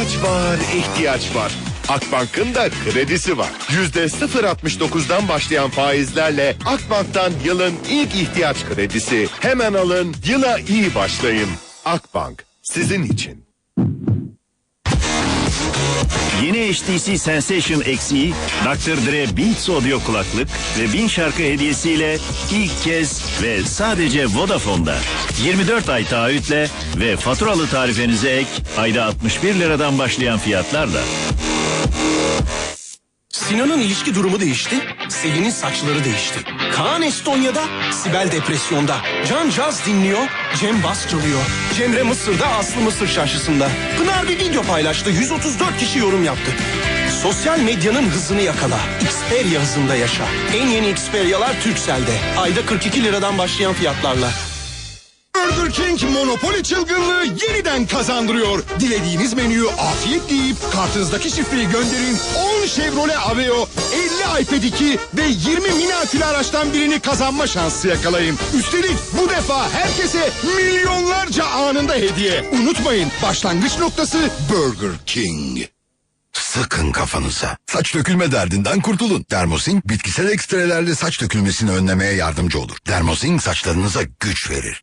kadar ihtiyaç var. Akbank'ın da kredisi var. Yüzde 0.69'dan başlayan faizlerle Akbank'tan yılın ilk ihtiyaç kredisi. Hemen alın, yıla iyi başlayın. Akbank, sizin için. Yeni HTC Sensation XE, Dr. Dre Beats Audio kulaklık ve 1000 şarkı hediyesiyle ilk kez ve sadece Vodafone'da 24 ay taahhütle ve faturalı tarifenize ek ayda 61 liradan başlayan fiyatlarla. Sinan'ın ilişki durumu değişti. Selin'in saçları değişti. Kaan Estonya'da, Sibel depresyonda. Can caz dinliyor, Cem bas çalıyor. Cemre Mısır'da, Aslı Mısır çarşısında. Pınar bir video paylaştı, 134 kişi yorum yaptı. Sosyal medyanın hızını yakala. Xperia hızında yaşa. En yeni Xperia'lar Turkcell'de. Ayda 42 liradan başlayan fiyatlarla. Burger King Monopoly çılgınlığı yeniden kazandırıyor. Dilediğiniz menüyü afiyetle yiyip kartınızdaki şifreyi gönderin. 10 Chevrolet Aveo, 50 iPad 2 ve 20 mini akülü araçtan birini kazanma şansı yakalayın. Üstelik bu defa herkese milyonlarca anında hediye. Unutmayın başlangıç noktası Burger King. Sıkın kafanıza. Saç dökülme derdinden kurtulun. Dermosin bitkisel ekstrelerle saç dökülmesini önlemeye yardımcı olur. Dermosin saçlarınıza güç verir.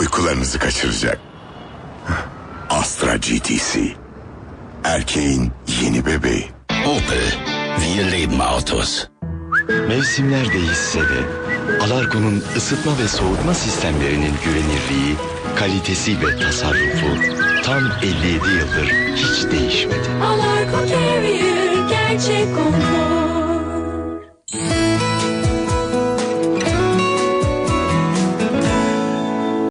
Uykularınızı kaçıracak. Astra GTC. Erkeğin yeni bebeği. Opel. Wir leben Autos. Mevsimler değişse de Alarko'nun ısıtma ve soğutma sistemlerinin güvenirliği, kalitesi ve tasarrufu tam 57 yıldır hiç değişmedi. Alarko Carrier gerçek konfor.